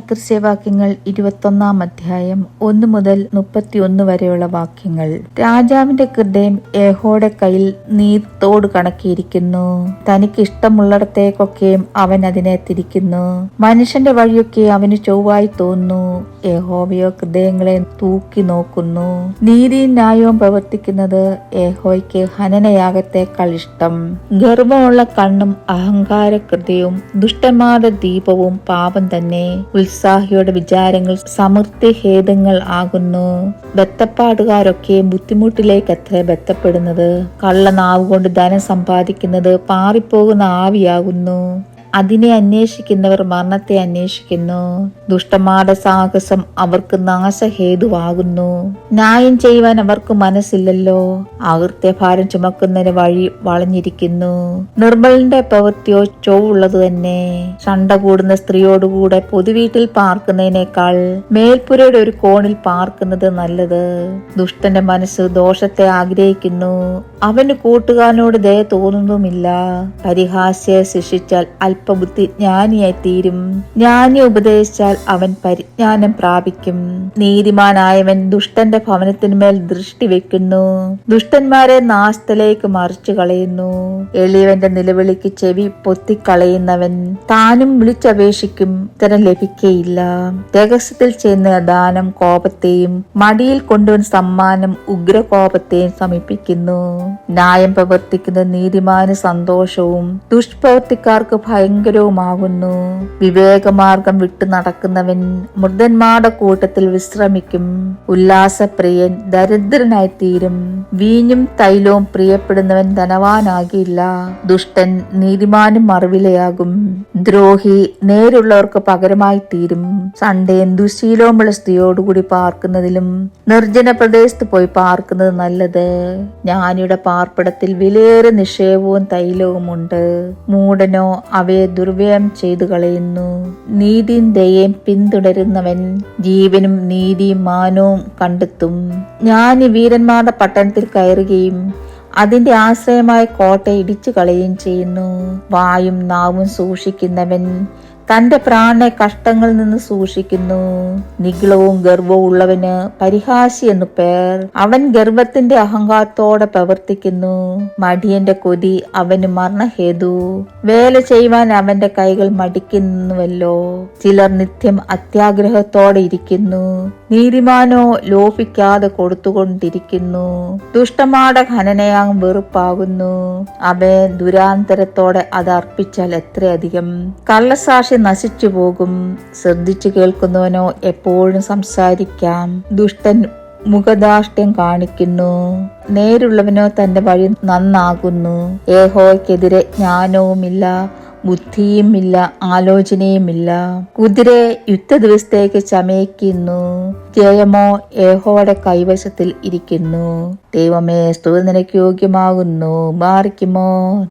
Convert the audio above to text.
സദൃശ്യവാക്യങ്ങൾ ഇരുപത്തൊന്നാം അധ്യായം ഒന്ന് മുതൽ മുപ്പത്തിയൊന്ന് വരെയുള്ള വാക്യങ്ങൾ. രാജാവിന്റെ ഹൃദയം ഏഹോടെ കയ്യിൽ നീത്തോട് കണക്കിയിരിക്കുന്നു. തനിക്ക് ഇഷ്ടമുള്ളിടത്തേക്കൊക്കെയും അവൻ അതിനെ തിരിക്കുന്നു. മനുഷ്യന്റെ വഴിയൊക്കെ അവന് ചൊവ്വായി തോന്നുന്നു. ഏഹോവയോ ഹൃദയങ്ങളെ തൂക്കി നോക്കുന്നു. നീതിയും ന്യായവും പ്രവർത്തിക്കുന്നത് യഹോയ്ക്ക് ഹനനയാഗത്തേക്കാൾ ഇഷ്ടം ഗർവമുള്ള കണ്ണും അഹങ്കാര ഹൃദയവും ദുഷ്ടന്മാരുടെ ദീപവും പാപം തന്നെ. ഉത്സാഹിയുടെ വിചാരങ്ങൾ സമൃദ്ധി ഹേതുങ്ങൾ ആകുന്നു. ബത്തപ്പാടുകാരൊക്കെ ബുദ്ധിമുട്ടിലേക്ക് എത്ര ബത്തപ്പെടുന്നത് കള്ളനാവ് കൊണ്ട് ധനം സമ്പാദിക്കുന്നത് പാറിപ്പോകുന്ന ആവിയാകുന്നു. അതിനെ അന്വേഷിക്കുന്നവർ മരണത്തെ അന്വേഷിക്കുന്നു. ദുഷ്ടന്മാരുടെ സാഹസം അവർക്ക് നാശഹേതുവാകുന്നു. ന്യായം ചെയ്യുവാൻ അവർക്ക് മനസ്സില്ലല്ലോ. അകൃത്യഭാരം ചുമക്കുന്നതിന് വഴി വളഞ്ഞിരിക്കുന്നു. നിർമ്മലിന്റെ പ്രവൃത്തിയോ ചൊവ്വുള്ളത് തന്നെ. ചണ്ട കൂടുന്ന സ്ത്രീയോടുകൂടെ പൊതുവീട്ടിൽ പാർക്കുന്നതിനേക്കാൾ മേൽപ്പുരയുടെ ഒരു കോണിൽ പാർക്കുന്നത് നല്ലത്. ദുഷ്ടന്റെ മനസ്സ് ദോഷത്തെ ആഗ്രഹിക്കുന്നു. അവന് കൂട്ടുകാരനോട് ദയ തോന്നുന്നുമില്ല. പരിഹാസ്യെ ശിക്ഷിച്ചാൽ അല്പബുദ്ധി ജ്ഞാനിയായി തീരും. ജ്ഞാനി ഉപദേശിച്ചാൽ അവൻ പരിജ്ഞാനം പ്രാപിക്കും. നീതിമാനായവൻ ദുഷ്ടന്റെ ഭവനത്തിന്മേൽ ദൃഷ്ടി വെക്കുന്നു. ദുഷ്ടന്മാരെ നാശത്തിലേക്ക് മറിച്ചു കളയുന്നു എളിയവന്റെ നിലവിളിക്ക് ചെവി പൊത്തിക്കളയുന്നവൻ താനും വിളിച്ചപേക്ഷിക്കും ഉത്തരം ലഭിക്കയില്ല. രഹസ്യത്തിൽ ചെയ്യുന്ന ദാനം കോപത്തെയും മടിയിൽ കൊണ്ടുവൻ സമ്മാനം ഉഗ്രകോപത്തെയും സമീപിക്കുന്നു ന്യായം പ്രവർത്തിക്കുന്ന നീതിമാന് സന്തോഷവും ദുഷ്പ്രവർത്തിക്കാർക്ക് ഭയങ്കരവുമാകുന്നു. വിവേകമാർഗം വിട്ടു നടക്കുന്നവൻ മൃതന്മാരുടെ കൂട്ടത്തിൽ വിശ്രമിക്കും. ഉല്ലാസപ്രിയൻ ദരിദ്രനായിത്തീരും. വീഞ്ഞും തൈലവും പ്രിയപ്പെടുന്നവൻ ധനവാനാകില്ല. ദുഷ്ടൻ നീതിമാനും മറിവിലയാകും ദ്രോഹി നേരുള്ളവർക്ക് പകരമായി തീരും സണ്ടയും ദുശീലവുമുള്ള സ്ത്രീയോടുകൂടി പാർക്കുന്നതിലും നിർജന പ്രദേശത്ത് പോയി പാർക്കുന്നത് നല്ലത്. ജ്ഞാനിയുടെ പാർപ്പിടത്തിൽ വിലയേറെ നിക്ഷേപവും തൈലവും ഉണ്ട് മൂടനോ അവയെ ദുർവ്യയം ചെയ്തു കളയുന്നു. നീതിയും ദയയും പിന്തുടരുന്നവൻ ജീവനും നീതിയും മാനവും കണ്ടെത്തും. ഞാൻ വീരന്മാരുടെ പട്ടണത്തിൽ കയറുകയും അതിന്റെ ആശ്രയമായ കോട്ട ഇടിച്ചു കളയുകയും ചെയ്യുന്നു. വായും നാവും സൂക്ഷിക്കുന്നവൻ തന്റെ പ്രാണനെ കഷ്ടങ്ങളിൽ നിന്ന് സൂക്ഷിക്കുന്നു. നിഗളവും ഗർവവും ഉള്ളവന് പരിഹാസി എന്നു പേർ. അവൻ ഗർവത്തിന്റെ അഹങ്കാരത്തോടെ പ്രവർത്തിക്കുന്നു. മടിയന്റെ കൊതി അവന് മരണഹേതു. വേല ചെയ്യുവാൻ അവന്റെ കൈകൾ മടിക്കുന്നുവല്ലോ. ചിലർ നിത്യം അത്യാഗ്രഹത്തോടെ ഇരിക്കുന്നു. നീതിമാനോ ലോപിക്കാതെ കൊടുത്തുകൊണ്ടിരിക്കുന്നു. ദുഷ്ടമാട ഖനനയാ വെറുപ്പാകുന്നു. അവൻ ദുരാന്തരത്തോടെ അത് അർപ്പിച്ചാൽ എത്രയധികം? കള്ളസാക്ഷി നശിച്ചു പോകും. ശ്രദ്ധിച്ചു കേൾക്കുന്നവനോ എപ്പോഴും സംസാരിക്കാം. ദുഷ്ടൻ മുഖദാഷ്ട്യം കാണിക്കുന്നു. നേരുള്ളവനോ തന്റെ വഴി നന്നാകുന്നു. ഏഹോയ്ക്കെതിരെ ജ്ഞാനവുമില്ല ബുദ്ധിയുമില്ല ആലോചനയുമില്ല. കുതിര യുദ്ധ ദിവസത്തേക്ക് ചമയിക്കുന്നു. ജയമോ ഏഹോയുടെ കൈവശത്തിൽ ഇരിക്കുന്നു. ദൈവമേ സ്തുതി നിനക്ക് യോഗ്യമാകുന്നു. മാറിക്കുമോ